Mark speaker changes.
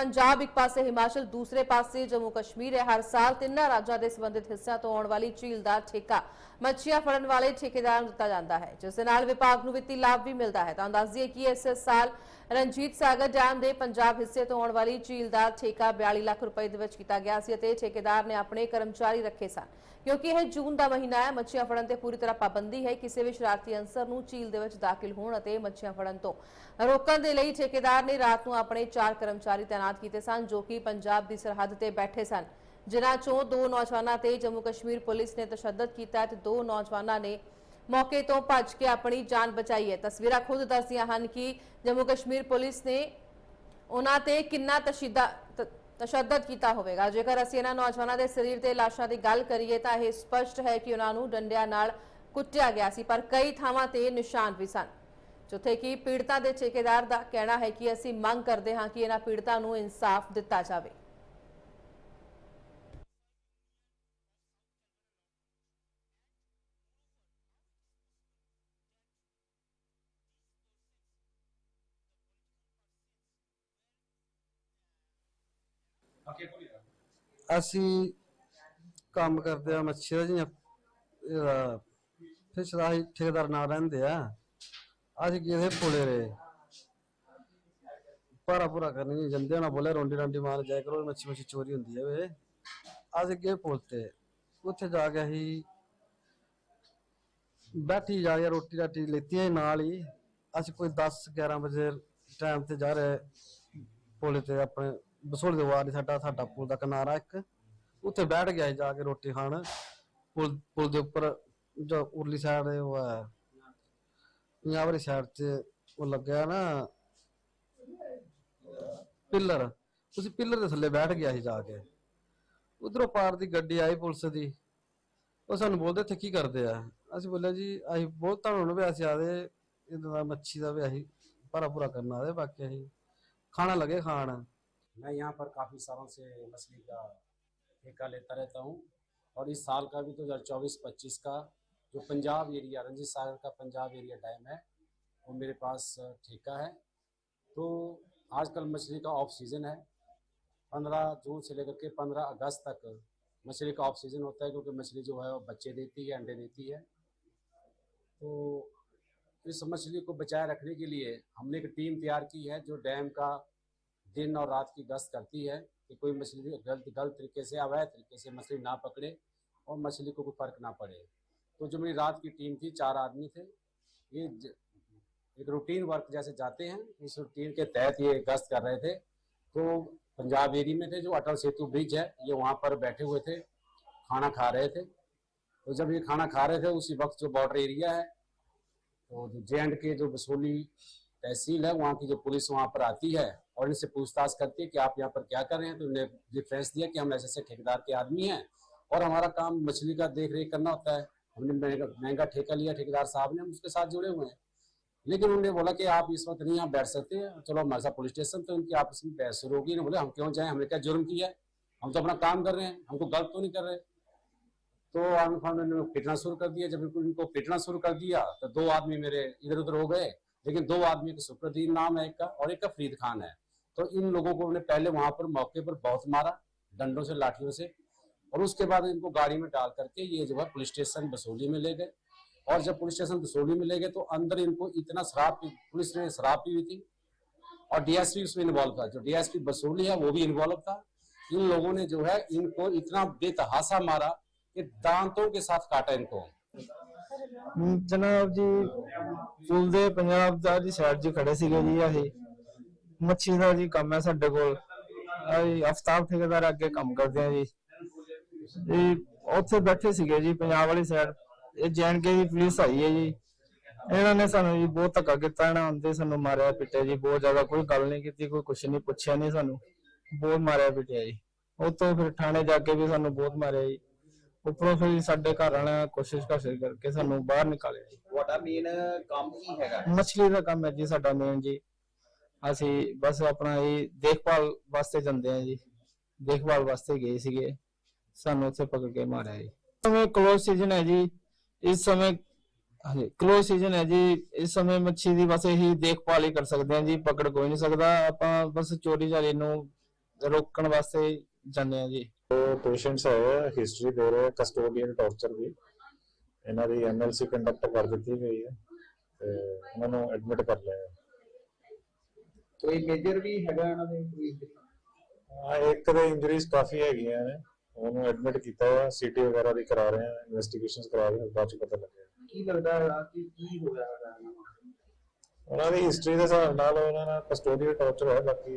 Speaker 1: ਪੰਜਾਬ ਇੱਕ ਪਾਸੇ, ਹਿਮਾਚਲ ਦੂਸਰੇ ਪਾਸੇ, ਜੰਮੂ ਕਸ਼ਮੀਰ ਹੈ। ਹਰ ਸਾਲ ਤਿੰਨਾਂ ਰਾਜਾਂ ਦੇ ਸੰਬੰਧਿਤ ਹਿੱਸਿਆਂ ਤੋਂ ਆਉਣ ਵਾਲੀ ਝੀਲ ਦਾ ਠੇਕਾ ਮੱਛੀਆਂ ਫੜਨ ਵਾਲੇ ਠੇਕੇਦਾਰਾਂ ਨੂੰ ਦਿੱਤਾ ਜਾਂਦਾ ਹੈ, ਜਿਸ ਦੇ ਨਾਲ ਵਿਭਾਗ ਨੂੰ ਵਿੱਤੀ ਲਾਭ ਵੀ ਮਿਲਦਾ ਹੈ। ਤਾਂ ਦੱਸ ਦਈਏ ਕਿ ਇਸ ਸਾਲ ਰਣਜੀਤ ਸਾਗਰ ਡੈਮ ਦੇ ਪੰਜਾਬ ਹਿੱਸੇ ਤੋਂ ਆਉਣ ਵਾਲੀ ਝੀਲ ਦਾ ਠੇਕਾ 42 ਲੱਖ ਰੁਪਏ ਦੇ ਵਿੱਚ ਕੀਤਾ ਗਿਆ ਸੀ ਅਤੇ ਠੇਕੇਦਾਰ ਨੇ ਆਪਣੇ ਕਰਮਚਾਰੀ ਰੱਖੇ ਸਨ। ਕਿਉਂਕਿ ਇਹ ਜੂਨ ਦਾ ਮਹੀਨਾ ਹੈ, ਮੱਛੀਆਂ ਫੜਨ ਤੇ ਪੂਰੀ ਤਰ੍ਹਾਂ ਪਾਬੰਦੀ ਹੈ। ਕਿਸੇ ਵੀ ਸ਼ਰਾਰਤੀ ਅਨਸਰ ਨੂੰ ਝੀਲ ਦੇ ਵਿੱਚ ਦਾਖਲ ਹੋਣ ਅਤੇ ਮੱਛੀਆਂ ਫੜਨ ਤੋਂ ਰੋਕਣ ਦੇ ਲਈ ਠੇਕੇਦਾਰ ਨੇ ਰਾਤ ਨੂੰ ਆਪਣੇ ਚਾਰ ਕਰਮਚਾਰੀ ਤਾਇਨਾਤ ਕੀਤੇ ਸਨ, ਜੋ ਕਿ ਪੰਜਾਬ ਦੀ ਸਰਹੱਦ ਤੇ ਬੈਠੇ ਸਨ। ਜਿਨ੍ਹਾਂ ਚੋਂ ਦੋ ਨੌਜਵਾਨਾਂ ਤੇ ਜੰਮੂ ਕਸ਼ਮੀਰ ਪੁਲਿਸ ਨੇ ਤਸ਼ੱਦਦ ਕੀਤਾ ਤੇ ਦੋ ਨੌਜਵਾਨਾਂ ਨੇ ਮੌਕੇ ਤੋਂ ਭੱਜ ਕੇ ਆਪਣੀ ਜਾਨ ਬਚਾਈ ਹੈ। ਤਸਵੀਰਾਂ ਖੁਦ ਦੱਸਦੀਆਂ ਹਨ ਕਿ ਜੰਮੂ ਕਸ਼ਮੀਰ ਪੁਲਿਸ ਨੇ ਉਹਨਾਂ ਤੇ ਕਿੰਨਾ ਤਸ਼ੀਦਾ ਤਸ਼ੱਦਦ ਕੀਤਾ ਹੋਵੇਗਾ। ਜੇਕਰ ਅਸੀਂ ਇਹਨਾਂ ਨੌਜਵਾਨਾਂ ਦੇ ਸਰੀਰ ਤੇ ਲਾਸ਼ਾਂ ਦੀ ਗੱਲ ਕਰੀਏ ਤਾਂ ਇਹ ਸਪਸ਼ਟ ਹੈ ਕਿ ਉਹਨਾਂ ਨੂੰ ਡੰਡਿਆਂ ਨਾਲ ਕੁੱਟਿਆ ਗਿਆ ਸੀ, ਪਰ ਕਈ ਥਾਵਾਂ ਤੇ ਨਿਸ਼ਾਨ ਵੀ ਸਨ। ਜਿੱਥੇ ਕਿ ਪੀੜਤਾਂ ਦੇ ਠੇਕੇਦਾਰ ਦਾ ਕਹਿਣਾ ਹੈ ਕਿ ਅਸੀਂ ਮੰਗ ਕਰਦੇ ਹਾਂ ਕਿ ਇਹਨਾਂ ਪੀੜਤਾਂ ਨੂੰ ਇਨਸਾਫ ਦਿੱਤਾ ਜਾਵੇ।
Speaker 2: ਅਸੀਂ ਕੰਮ ਕਰਦੇ ਆ ਮੱਛੀ ਦਾ ਜੀ ਇਹਦਾ ਫਿਸ਼ਰਾ ਹੀ ਠੇਕੇਦਾਰ ਨਾਲ ਰਹਿੰਦੇ ਆ। ਅਸੀਂ ਕਿਹਦੇ ਪੁਲੇ ਰੇ ਪਾਰਾ ਪੂਰਾ ਕਰਨੀ ਜਾਂਦੇ ਨਾ ਬੋਲੇ ਰੋਂਡੀ ਰਾਂਡੀ ਮਾਰ ਜਾਇਆ ਕਰੋ, ਮੱਛੀ ਮੱਛੀ ਚੋਰੀ ਹੁੰਦੀ ਹੈ ਵੇ। ਅੱਜ ਅੱਗੇ ਪੁੱਲਤੇ ਉੱਥੇ ਜਾ ਕੇ ਅਸੀਂ ਬੈਠੀ ਜਾ ਕੇ ਰੋਟੀ ਰਾਟੀ ਲੈਤੀ ਨਾਲ ਹੀ। ਅਸੀਂ ਕੋਈ 10 11 ਵਜੇ ਟਾਈਮ ਤੇ ਜਾ ਰਹੇ, ਪੁਲ ਤੇ ਆਪਣੇ ਬਸੋਲ ਦੇ ਵਾਰ ਸਾਡਾ ਸਾਡਾ ਪੁਲ ਦਾ ਕਿਨਾਰਾ ਇੱਕ। ਉੱਥੇ ਬੈਠ ਗਿਆ ਸੀ ਜਾ ਕੇ ਰੋਟੀ ਖਾਣ। ਪੁਲ ਪੁਲ ਦੇ ਉੱਪਰ ਜੋ ਉਰਲੀ ਸਾਈਡ ਉਹ ਹੈ। ਪੰਜਾਬ ਵਾਲੀ ਸਾਈਡ ਤੇ ਉਹ ਲੱਗਿਆ ਨਾ, ਪਿੱਲਰ। ਤੁਸੀਂ ਪਿੱਲਰ ਦੇ ਥੱਲੇ ਬੈਠ ਗਿਆ ਸੀ ਜਾ ਕੇ। ਉਧਰੋਂ ਪਾਰ ਦੀ ਗੱਡੀ ਆਈ ਪੁਲਿਸ ਦੀ। ਉਹ ਸਾਨੂੰ ਬੋਲਦੇ, ਇੱਥੇ ਕੀ ਕਰਦੇ ਆ? ਅਸੀਂ ਬੋਲਿਆ, ਜੀ, ਅਸੀਂ ਬਹੁਤ ਤੁਹਾਨੂੰ ਵੀ ਅਸੀਂ ਆਦੇ, ਇਹਦਾ ਦਾ ਮੱਛੀ ਦਾ ਵੀ ਅਸੀਂ ਭਰਾ ਪੂਰਾ ਕਰਨਾ ਆਦੇ, ਬਾਕੀ ਅਸੀਂ ਖਾਣਾ ਲੱਗੇ ਖਾਣ।
Speaker 3: मैं यहाँ पर काफ़ी सालों से मछली का ठेका लेता रहता हूँ और इस साल का भी दो हज़ार चौबीस, पच्चीस का जो पंजाब एरिया रंजीत सागर का पंजाब एरिया डैम है, वो मेरे पास ठेका है। तो आजकल मछली का ऑफ़ सीज़न है। पंद्रह जून से लेकर के पंद्रह अगस्त तक मछली का ऑफ़ सीज़न होता है क्योंकि मछली जो है वो बच्चे देती है, अंडे देती है। तो इस मछली को बचाए रखने के लिए हमने एक टीम तैयार की है जो डैम का दिन और रात की गश्त करती है कि कोई मछली गलत गलत तरीके से अवैध तरीके से मछली ना पकड़े और मछली को कोई फ़र्क ना पड़े। तो जो मेरी रात की टीम थी, चार आदमी थे, ये एक रूटीन वर्क जैसे जाते हैं, इस रूटीन के तहत ये गश्त कर रहे थे। तो पंजाब एरिया में थे जो अटल सेतु ब्रिज है, ये वहाँ पर बैठे हुए थे, खाना खा रहे थे। तो जब ये खाना खा रहे थे, उसी वक्त जो बॉर्डर एरिया है तो जे एंड के जो बसोली तहसील है, वहाँ की जो पुलिस वहाँ पर आती है और इनसे पूछताछ करती है कि आप यहाँ पर क्या कर रहे हैं? तो उन्हें रेफरेंस दिया कि हम ऐसे ऐसे ठेकेदार के आदमी हैं और हमारा काम मछली का देख रेख करना होता है। हमने महँगा ठेका लिया, ठेकेदार साहब ने, हम उसके साथ जुड़े हुए हैं। लेकिन उन्होंने बोला कि आप इस वक्त नहीं यहाँ बैठ सकते चलो, हमारे साथ पुलिस स्टेशन तो उनकी आपस में बहस शुरू होगी बोले, हम क्यों जाएँ? हमने क्या जुर्म किया है? हम तो अपना काम कर रहे हैं। हमको गलत तो नहीं कर रहे। तो आर्मी फार्म ने पिटना शुरू कर दिया। जब इनको पिटना शुरू कर दिया तो दो आदमी मेरे इधर उधर हो गए। लेकिन दो आदमी का सुप्रदीन नाम है एक का और एक का फरीद खान है। तो इन लोगों को उन्होंने पहले वहां पर मौके पर बहुत मारा डंडों से लाठियों से और उसके बाद इनको गाड़ी में डाल करके ये जो है पुलिस स्टेशन बसोली में ले गए और जब पुलिस स्टेशन बसोली में ले गए तो अंदर इनको इतना शराब पी- पुलिस ने शराब पी हुई थी और डीएसपी उसमें इन्वॉल्व था जो डीएसपी बसोली है वो भी इन्वॉल्व था इन लोगों ने जो है इनको इतना बेतहासा मारा कि दांतों के साथ काटा इनको
Speaker 4: ਹਮ, ਜਨਾਬ ਜੀ ਪੁਲ ਦੇ ਪੰਜਾਬ ਦਾ ਜੀ ਸਾਈਡ 'ਚ ਖੜੇ ਸੀਗੇ ਜੀ ਅਸੀਂ ਮੱਛੀ ਦਾ ਜੀ ਕੰਮ ਹੈ ਸਾਡੇ ਕੋਲ। ਅਸੀਂ ਅਫਤਾਬ ਠੇਕੇਦਾਰ ਅੱਗੇ ਕੰਮ ਕਰਦੇ ਆ ਜੀ। ਇਹ ਉੱਥੇ ਬੈਠੇ ਸੀਗੇ ਜੀ ਪੰਜਾਬ ਵਾਲੀ ਸਾਈਡ ਇਹ ਜੈਨ ਕੇ ਦੀ ਪੁਲਿਸ ਆਈ ਹੈ ਜੀ। ਇਹਨਾਂ ਨੇ ਸਾਨੂੰ ਜੀ ਬਹੁਤ ਧੱਕਾ ਕੀਤਾ ਇਹਨਾਂ ਆਉਂਦੇ ਸਾਨੂੰ ਮਾਰਿਆ ਪਿੱਟਿਆ ਜੀ। ਬਹੁਤ ਜ਼ਿਆਦਾ ਕੋਈ ਗੱਲ ਨਹੀਂ ਕੀਤੀ ਕੋਈ ਕੁਛ ਨਹੀਂ ਪੁੱਛਿਆ ਨਹੀਂ ਸਾਨੂੰ। ਬਹੁਤ ਮਾਰਿਆ ਪਿੱਟਿਆ ਜੀ। ਉੱਥੋਂ ਫਿਰ ਥਾਣੇ ਜਾ ਕੇ ਵੀ ਸਾਨੂੰ ਬਹੁਤ ਮਾਰਿਆ ਜੀ। ਉੱਪਰੋਂ ਫਿਰ ਸਾਡੇ ਘਰ ਵਾਲਿਆਂ ਕੋਸ਼ਿਸ਼ ਕਾਸ਼ਿਸ਼ ਕਰਕੇ ਸਾਨੂੰ ਬਾਹਰ ਨਿਕਾਲਿਆ ਜੀ।
Speaker 5: ਤੁਹਾਡਾ ਮੇਨ ਕੰਮ ਕੀ ਹੈਗਾ?
Speaker 4: ਮਛਲੀ ਦਾ ਕੰਮ ਹੈ ਜੀ ਸਾਡਾ ਮੇਨ ਜੀ। ਅਸੀਂ ਬਸ ਆਪਣਾ ਇਹ ਦੇਖਭਾਲ ਵਾਸਤੇ ਜਾਂਦੇ ਆ ਜੀ। ਦੇਖਭਾਲ ਵਾਸਤੇ ਗਏ ਸੀਗੇ। ਸਾਨੂੰ ਉੱਥੇ ਪਕੜ ਕੇ ਮਾਰਿਆ ਜੀ। ਇਸ ਸਮੇਂ ਕਲੋਜ਼ ਸੀਜ਼ਨ ਹੈ ਜੀ। ਇਸ ਸਮੇਂ, ਹਾਂਜੀ ਕਲੋਜ਼ ਸੀਜ਼ਨ ਹੈ ਜੀ। ਇਸ ਸਮੇਂ ਮੱਛੀ ਦੀ ਬਸ ਇਹੀ ਦੇਖਭਾਲ ਹੀ ਕਰ ਸਕਦੇ ਹਾਂ ਜੀ। ਪਕੜ ਕੋਈ ਨਹੀਂ ਸਕਦਾ। ਆਪਾਂ ਬਸ ਚੋਰੀ ਚਾਰੀ ਨੂੰ ਰੋਕਣ ਵਾਸਤੇ ਜਾਂਦੇ ਆ ਜੀ।
Speaker 6: ਪੇਸ਼ੈਂਟਸ ਹੈ ਹਿਸਟਰੀ ਦੇ ਰਹੇ ਕਸਟੋਡੀਅਨ ਟੌਰਚਰ ਦੀ ਇਹਨਾਂ ਦੀ ਐਮਐਲਸੀ ਕੰਡਕਟ ਕਰ ਦਿੱਤੀ ਗਈ ਹੈ। ਤੇ ਉਹਨਾਂ ਨੂੰ ਐਡਮਿਟ ਕਰ ਲਿਆ
Speaker 5: ਕੋਈ ਮੇਜਰ ਵੀ ਹੈਗਾ ਇਹਨਾਂ ਦੇ ਕੋਈ
Speaker 6: ਹਾਂ ਇੱਕ ਦੇ ਇੰਜਰੀਜ਼ ਕਾਫੀ ਹੈਗੀਆਂ ਨੇ। ਉਹਨੂੰ ਐਡਮਿਟ ਕੀਤਾ ਹੋਇਆ ਸੀਟੀ ਵਗੈਰਾ ਦੀ ਕਰਾ ਰਹੇ ਆ ਇਨਵੈਸਟੀਗੇਸ਼ਨਸ ਕਰਾ ਰਹੇ ਆ ਬਾਅਦ ਚ ਪਤਾ ਲੱਗੇਗਾ
Speaker 5: ਕੀ ਲੱਗਦਾ ਹੈ ਕਿ ਕੀ ਹੋਇਆ ਨੂੰ
Speaker 6: ਉਹਨਾਂ ਦੀ ਹਿਸਟਰੀ ਦੇ ਹਿਸਾਬ ਨਾਲ ਉਹਨਾਂ ਨਾਲ ਕਸਟੋਡੀਅਨ ਟੌਰਚਰ ਹੈ ਬਾਕੀ